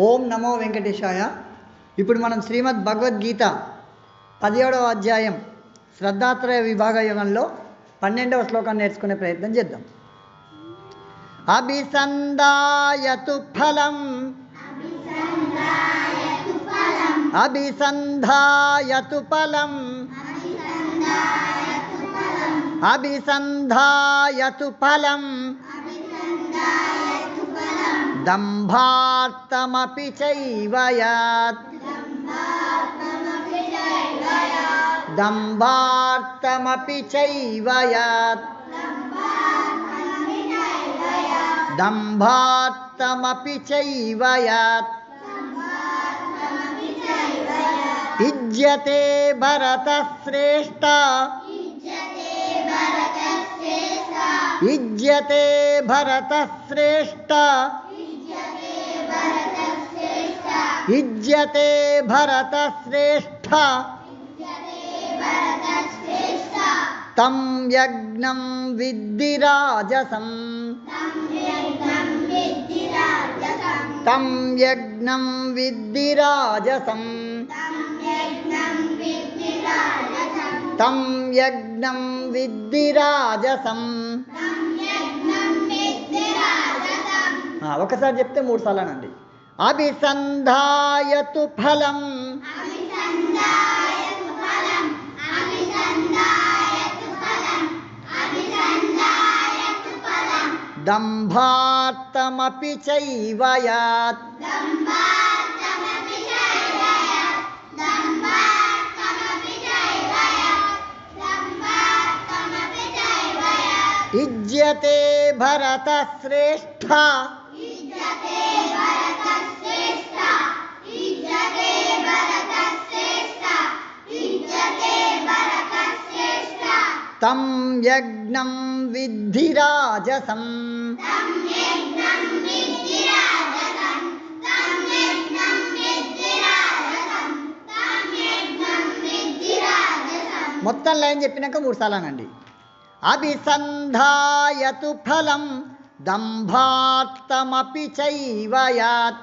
ఓం నమో వెంకటేశాయ. ఇప్పుడు మనం శ్రీమద్ భగవద్గీత పదిహేడవ అధ్యాయం శ్రద్ధాత్రయ విభాగ యుగంలో పన్నెండవ శ్లోకాన్ని నేర్చుకునే ప్రయత్నం చేద్దాం. అభిసందాయతు ఫలం. అభిసంధాయతు ఫలం. అభిసంధాయతు ఫలం. दम्भार्थमपि चैव यात्। दम्भार्थमपि चैव यात्। इज्यते इज्यते విద్ధి రాజసం. తం యజ్ఞం విద్ధి రాజసం. తం యజ్ఞం విద్ధి రాజసం. ఆ, ఒకసారి చెప్తే మూడు సార్లు అనండి. अभिसन्धाय तु फलम्। दम्भार्थमपि चैव यात्। इज्यते भरतश्रेष्ठा। యజ్ఞం విద్ధి రాజసం మొత్తం లైన్ చెప్పినాక మూడు సార్లు అనండి అభిసంధాయతు ఫలం దంభార్తమపి చైవయాత్